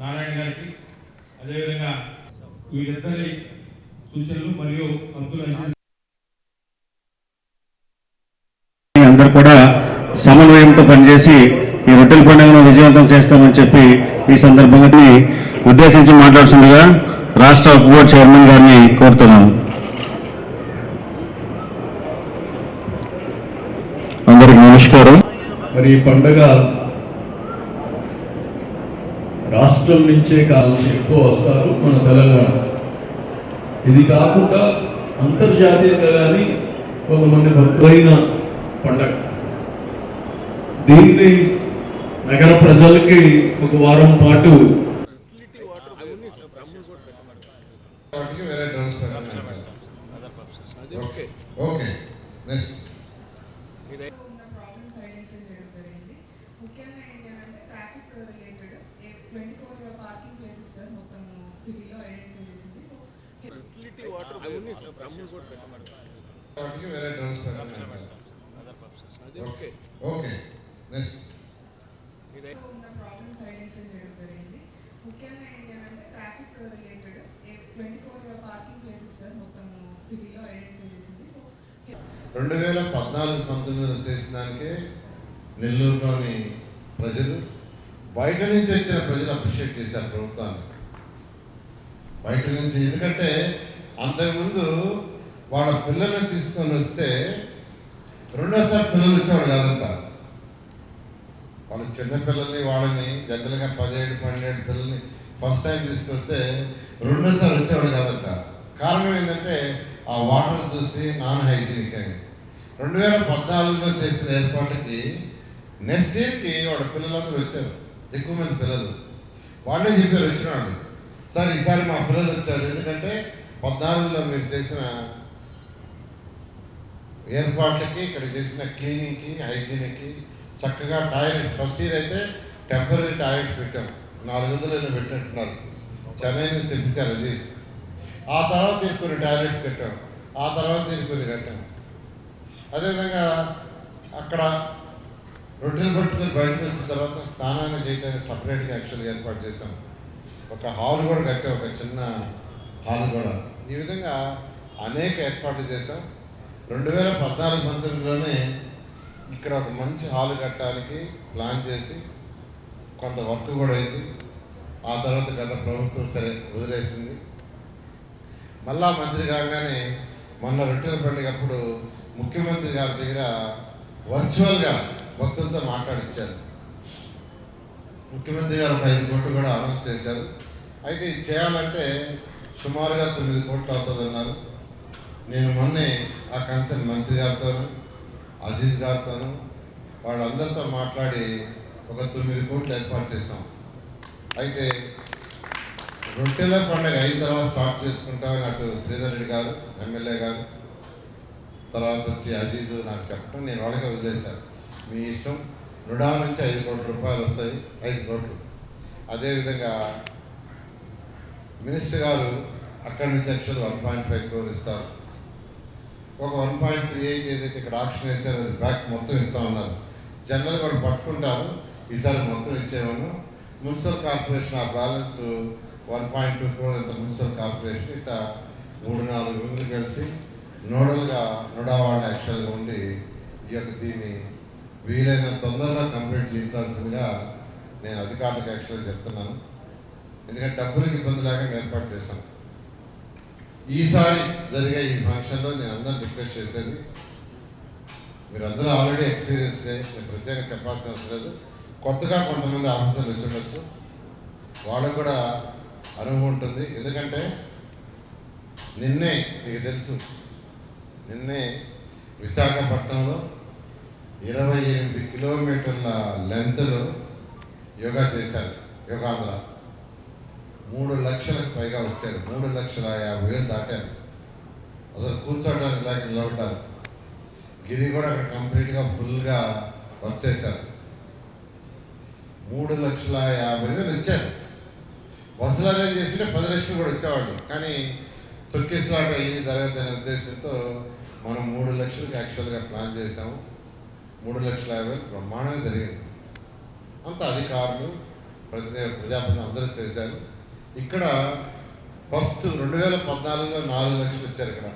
నారాయణ గారికి అదేవిధంగా వీరిద్దరి సూచనలు మరియు అందరూ కూడా సమన్వయంతో పనిచేసి ఈ రొట్టెల పండుగను విజయవంతం చేస్తామని చెప్పి ఈ సందర్భంగా ఉద్దేశించి మాట్లాడుతుండగా రాష్ట్ర బోర్డు చైర్మన్ గారిని కోరుతున్నాను. అందరికి నమస్కారం. మరి ఈ పండగ రాష్ట్రం నుంచే కాలం ఎక్కువ వస్తారు మన తెలంగాణ. ఇది కాకుండా అంతర్జాతీయంగా కానీ కొంతమంది భక్తులైన పండగ. దీన్ని నగర ప్రజలకి ఒక వారం పాటు ఓకే నెక్స్ట్. ముఖ్యంగా ఏంటంటే traffic related parking places sir మొత్తం సిటీలో ఐడెంటిఫై చేసింది. సో వాటికి వేరే డ్రమ్స్ ఓకే ఓకే నెక్స్ట్ ఉన్న ప్రాబ్లమ్స్ ఐడెంటిఫై చేయడం జరిగింది. ముఖ్యంగా ఏంటంటే traffic related twenty four parking places sir మొత్తం సిటీలో ఐడెంటిఫై చేసింది. సో రెండు వేల పద్నాలుగు పంతొమ్మిదిలో చేసిన దానికే నెల్లూరులోని ప్రజలు బయట నుంచి వచ్చిన ప్రజలు అప్రిషియేట్ చేశారు ప్రభుత్వాన్ని. బయట నుంచి ఎందుకంటే అంతకుముందు వాళ్ళ పిల్లల్ని తీసుకొని వస్తే రెండోసారి పిల్లలు వచ్చేవాడు కాదంట. వాళ్ళ చిన్న పిల్లల్ని వాళ్ళని జనరల్గా పదిహేడు పన్నెండు పిల్లల్ని ఫస్ట్ టైం తీసుకొస్తే రెండోసారి వచ్చేవాడు కాదంట. కారణం ఏంటంటే ఆ వాటర్ చూసి నాన్ హైజీనిక్ అని. రెండు వేల పద్నాలుగులో చేసిన ఏర్పాటుకి నెక్స్ట్ ఇయర్కి వాళ్ళ పిల్లలందరూ వచ్చారు. ఎక్కువ మంది పిల్లలు. వాళ్ళే చెప్పారు వచ్చిన వాళ్ళు సార్ ఈసారి మా పిల్లలు వచ్చారు. ఎందుకంటే పద్నాలుగులో మీరు చేసిన ఏర్పాట్లకి ఇక్కడ చేసిన క్లీనింగ్కి హైజీనిక్కి చక్కగా టాయిలెట్స్ ఫస్ట్ ఇయర్ అయితే టెంపరీ టాయిలెట్స్ పెట్టాం. నాలుగు వందలు ఏమో పెట్టినట్టున్నారు. చెన్నై నుంచి తెప్పించారు అజీజ్ ఆ తర్వాత దీనికి కొన్ని టాయిలెట్స్ కట్టాం. ఆ తర్వాత దీనికి కొన్ని కట్టాం. అదేవిధంగా అక్కడ రొట్టెలు పట్టుకొని బయటకు వచ్చిన తర్వాత స్నానాన్ని చేయడానికి సపరేట్గా యాక్చువల్గా ఏర్పాటు చేసాం ఒక హాల్ కూడా కట్టాం ఒక చిన్న హాల్ కూడా. ఈ విధంగా అనేక ఏర్పాట్లు చేసాం రెండు వేల పద్నాలుగు పంతొమ్మిదిలోనే ఇక్కడ ఒక మంచి హాల్ కట్టడానికి ప్లాన్ చేసి కొంత వర్క్ కూడా అయింది. ఆ తర్వాత గత ప్రభుత్వం సరే వదిలేసింది. మళ్ళా మంత్రి కాగానే మొన్న రొట్టెల పండుగ అప్పుడు ముఖ్యమంత్రి గారి దగ్గర వర్చువల్గా భక్తులతో మాట్లాడించారు. ముఖ్యమంత్రి గారు ఒక ఐదు కోట్లు కూడా అనౌన్స్ చేశారు. అయితే ఇది చేయాలంటే సుమారుగా తొమ్మిది కోట్లు అవుతుందన్నారు. నేను మొన్నే ఆ కన్సర్న్ మంత్రి గారితోనూ అజీజ్ గారితోనూ వాళ్ళందరితో మాట్లాడి ఒక తొమ్మిది కోట్లు ఏర్పాటు చేశాం. అయితే రొట్టెల పండుగ అయిన తర్వాత స్టార్ట్ చేసుకుంటామని అటు శ్రీధర్ రెడ్డి గారు ఎమ్మెల్యే గారు తర్వాత వచ్చి అజీజు నాకు చెప్పడం నేను వాళ్ళకే వదిలేశాను. మీ ఇష్టం. రుడా నుంచి ఐదు కోట్ల రూపాయలు వస్తాయి. ఐదు కోట్లు. అదేవిధంగా మినిస్టర్ గారు అక్కడి నుంచి actual one point five crore ఇస్తారు. ఒక వన్ పాయింట్ త్రీ ఎయిట్ ఏదైతే ఇక్కడ ఆప్షన్ వేసారో అది బ్యాక్ మొత్తం ఇస్తామన్నారు జనరల్గా కూడా పట్టుకుంటారు. ఈసారి మొత్తం ఇచ్చేవాను మున్సిపల్ కార్పొరేషన్ ఆ balance one point two crore ఇంత మున్సిపల్ కార్పొరేషన్? ఇట్లా మూడు నాలుగు రోజులు కలిసి నోడల్గా నోడా వాళ్ళు యాక్చువల్గా ఉండి ఈ యొక్క దీన్ని వీలైన తొందరగా కంప్లీట్ చేయించాల్సిందిగా నేను అధికారులకు యాక్చువల్గా చెప్తున్నాను. ఎందుకంటే డబ్బులకు ఇబ్బంది లేకుండా ఏర్పాటు చేశాను. ఈసారి జరిగే ఈ ఫంక్షన్లో నేను అందరిని రిక్వెస్ట్ చేసేది మీరు అందరూ ఆల్రెడీ ఎక్స్పీరియన్స్ నేను ప్రత్యేకంగా చెప్పాల్సిన అవసరం లేదు. కొత్తగా కొంతమంది ఆఫీసర్లు వచ్చి ఉండొచ్చు. వాళ్ళకు కూడా అనుభవం ఉంటుంది. ఎందుకంటే నిన్నే మీకు తెలుసు నిన్నే విశాఖపట్నంలో ఇరవై ఎనిమిది కిలోమీటర్ల లెంత్లో యోగా చేశారు యోగాంధ్ర. మూడు లక్షలకు పైగా వచ్చారు. మూడు లక్షల యాభై వేలు దాటారు. అసలు కూర్చోవడానికి లేక నిలబడ్డారు. గిరి కూడా అక్కడ కంప్లీట్గా ఫుల్గా వర్క్ చేశారు. మూడు లక్షల యాభై వేలు వచ్చారు. బస్సులు అరేంజ్ చేస్తుంటే పది లక్షలు కూడా వచ్చేవాళ్ళు. కానీ తొక్కిసలాట అయ్యింది జరగద్దనే ఉద్దేశంతో మనం మూడు లక్షలకు యాక్చువల్గా ప్లాన్ చేసాము మూడు లక్షల యాభై బ్రహ్మాండంగా జరిగింది. అంత అధికారులు ప్రతి ప్రజాప్రతినిధులు అందరూ చేశారు. ఇక్కడ ఫస్ట్ రెండు వేల పద్నాలుగులో నాలుగు లక్షలు వచ్చారు ఇక్కడ.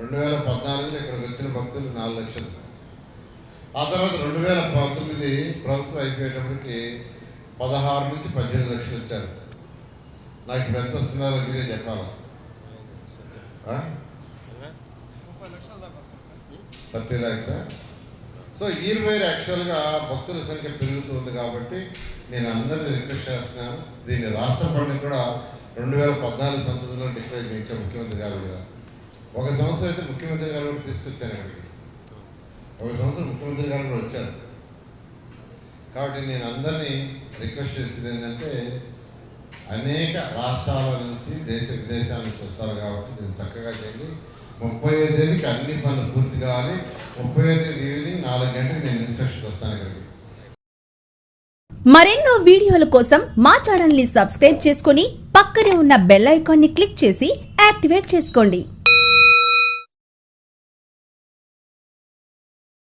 రెండు వేల పద్నాలుగులో ఇక్కడికి వచ్చిన భక్తులు నాలుగు లక్షలు. ఆ తర్వాత రెండు వేల పంతొమ్మిది ప్రభుత్వం అయిపోయేటప్పటికి పదహారు నుంచి పద్దెనిమిది లక్షలు వచ్చారు. నాకు ఇప్పుడు ఎంత వస్తున్నారో మీరే చెప్పాలి. థర్టీ ల్యాక్సా? సో ఇయర్ వైర్ యాక్చువల్గా భక్తుల సంఖ్య పెరుగుతుంది కాబట్టి నేను అందరినీ రిక్వెస్ట్ చేస్తున్నాను. దీన్ని రాష్ట్ర పండుగ కూడా రెండు వేల పద్నాలుగు పంతొమ్మిదిలో డిక్లేర్ చేయించే ముఖ్యమంత్రి గారు కూడా. ఒక సంవత్సరం అయితే ముఖ్యమంత్రి గారు కూడా తీసుకొచ్చాను ఇక్కడికి. ఒక సంవత్సరం ముఖ్యమంత్రి గారు కూడా వచ్చారు. కాబట్టి నేను అందరినీ రిక్వెస్ట్ చేసేది ఏంటంటే అనేక రాష్ట్రాల నుంచి దేశ విదేశాల నుంచి వస్తారు కాబట్టి దీన్ని చక్కగా చేయండి. ముప్పై తేదీకి అన్ని పనులు పూర్తి కావాలి. ముప్పై తేదీ ఈవినింగ్ నాలుగు గంటలకు నేను ఇన్స్ట్రక్షన్ వస్తాను ఇక్కడికి. మరెన్నో వీడియోల కోసం మా ఛానల్ని సబ్స్క్రైబ్ చేసుకుని పక్కనే ఉన్న బెల్ ఐకాన్ని క్లిక్ చేసి యాక్టివేట్ చేసుకోండి.